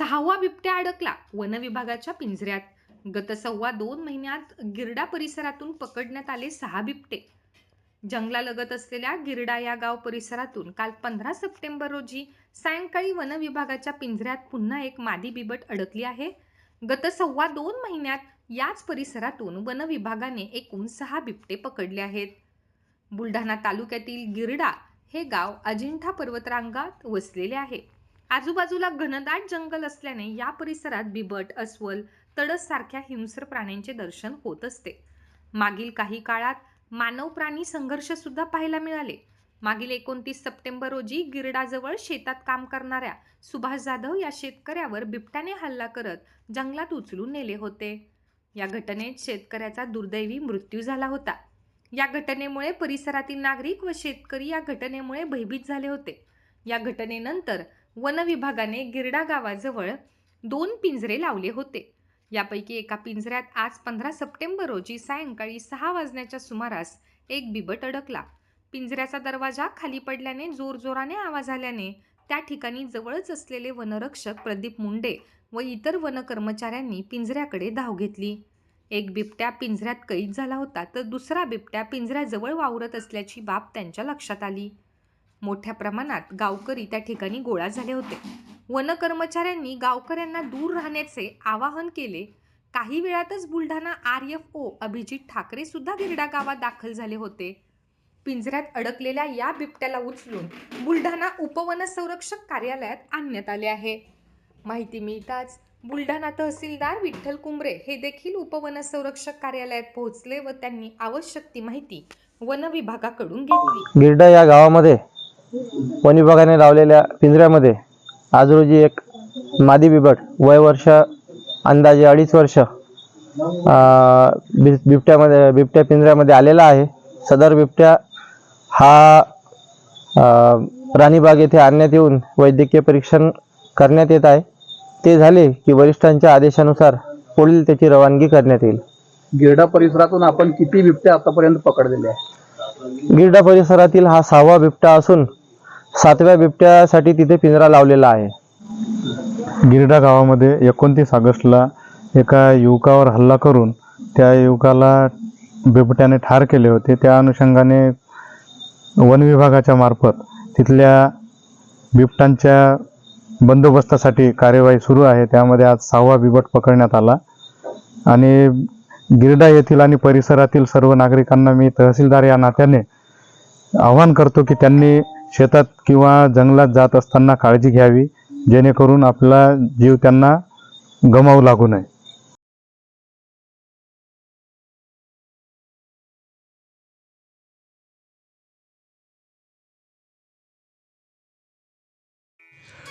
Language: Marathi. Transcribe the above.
सहावा बिबट्या अडकला वनविभागाच्या पिंजऱ्यात. गत सव्वा दोन महिन्यात गिरडा परिसरातून पकडण्यात आले सहा बिबटे. जंगलालगत असलेल्या गिरडा या गाव परिसरातून काल पंधरा सप्टेंबर रोजी सायंकाळी वनविभागाच्या पिंजऱ्यात पुन्हा एक मादी बिबट अडकली आहे. गत सव्वा दोन महिन्यात याच परिसरातून वनविभागाने एकूण सहा बिबटे पकडले आहेत. बुलढाणा तालुक्यातील गिरडा हे गाव अजिंठा पर्वतरांगात वसलेले आहे. आजूबाजूला घनदाट जंगल असल्याने या परिसरात बिबट अस्वल तडस सारख्या हिंस्र प्राण्यांचे दर्शन होत असते. मागील काही काळात मानव प्राणी संघर्ष सुद्धा पाहायला मिळाले. मागील एकोणतीस सप्टेंबर रोजी गिरडाजवळ शेतात काम करणाऱ्या सुभाष जाधव या शेतकऱ्यावर बिबट्याने हल्ला करत जंगलात उचलून नेले होते. या घटनेत शेतकऱ्याचा दुर्दैवी मृत्यू झाला होता. या घटनेमुळे परिसरातील नागरिक व शेतकरी या घटनेमुळे भयभीत झाले होते. या घटनेनंतर वन विभागाने गिरडा गावाजवळ दोन पिंजरे लावले होते. यापैकी एका पिंजऱ्यात आज पंधरा सप्टेंबर रोजी सायंकाळी सहा वाजण्याच्या सुमारास एक बिबट अडकला. पिंजऱ्याचा दरवाजा खाली पडल्याने जोरजोराने आवाज आल्याने त्या ठिकाणी जवळच असलेले वनरक्षक प्रदीप मुंडे व इतर वन कर्मचाऱ्यांनी पिंजऱ्याकडे धाव घेतली. एक बिबट्या पिंजऱ्यात कैद झाला होता तर दुसरा बिबट्या पिंजऱ्याजवळ वावरत असल्याची बाब त्यांच्या लक्षात आली. मोठ्या प्रमाणात गावकरी त्या ठिकाणी गोळा झाले होते. वन कर्मचाऱ्यांनी गावकऱ्यांना दूर राहण्याचे आवाहन केले. काही वेळातच Buldhana R F O Abhijit Thackeray सुद्धा गिरडा गावात दाखल झाले होते. पिंजऱ्यात अडकलेल्या या बिबट्याला उचलून बुलढाणा उपवन संरक्षक कार्यालयात आणण्यात आले आहे. माहिती मिळताच बुलढाणा तहसीलदार विठ्ठल कुंबरे हे देखील उपवन संरक्षक कार्यालयात पोहोचले व त्यांनी आवश्यक ती माहिती वन विभागाकडून घेतली. गिरडा या गावामध्ये वन विभागाने लावलेल्या पिंजऱ्यामध्ये आज रोजी एक मादी बिबट वय वर्ष अंदाजे अडीच वर्ष बि बिबट्यामध्ये बिबट्या पिंजऱ्यामध्ये आलेला आहे. सदर बिबट्या हा राणीबाग येथे आणण्यात येऊन वैद्यकीय परीक्षण करण्यात येत आहे. ते झाले की वरिष्ठांच्या आदेशानुसार पुढील त्याची रवानगी करण्यात येईल. गिरडा परिसरातून आपण किती बिबटे आतापर्यंत पकडलेले आहे गिरडा परिसरातील हा सहावा बिबट्या असून सातव्या बिबट्यासाठी तिथे पिंजरा लावलेला आहे. गिरडा गावामध्ये एकोणतीस ऑगस्टला एका युवकावर हल्ला करून त्या युवकाला बिबट्याने ठार केले होते. त्या अनुषंगाने वन विभागाच्या मार्फत तिथल्या बिबटांच्या बंदोबस्तासाठी कार्यवाही सुरू आहे. त्यामध्ये आज सहावा बिबट पकडण्यात आला आणि गिरडा येथील आणि परिसरातील सर्व नागरिकांना मी तहसीलदार या नात्याने आवाहन करतो की त्यांनी शेतात किंवा जंगलात जात असताना काळजी घ्यावी जेणेकरून आपला जीव त्यांना गमावू लागू नये.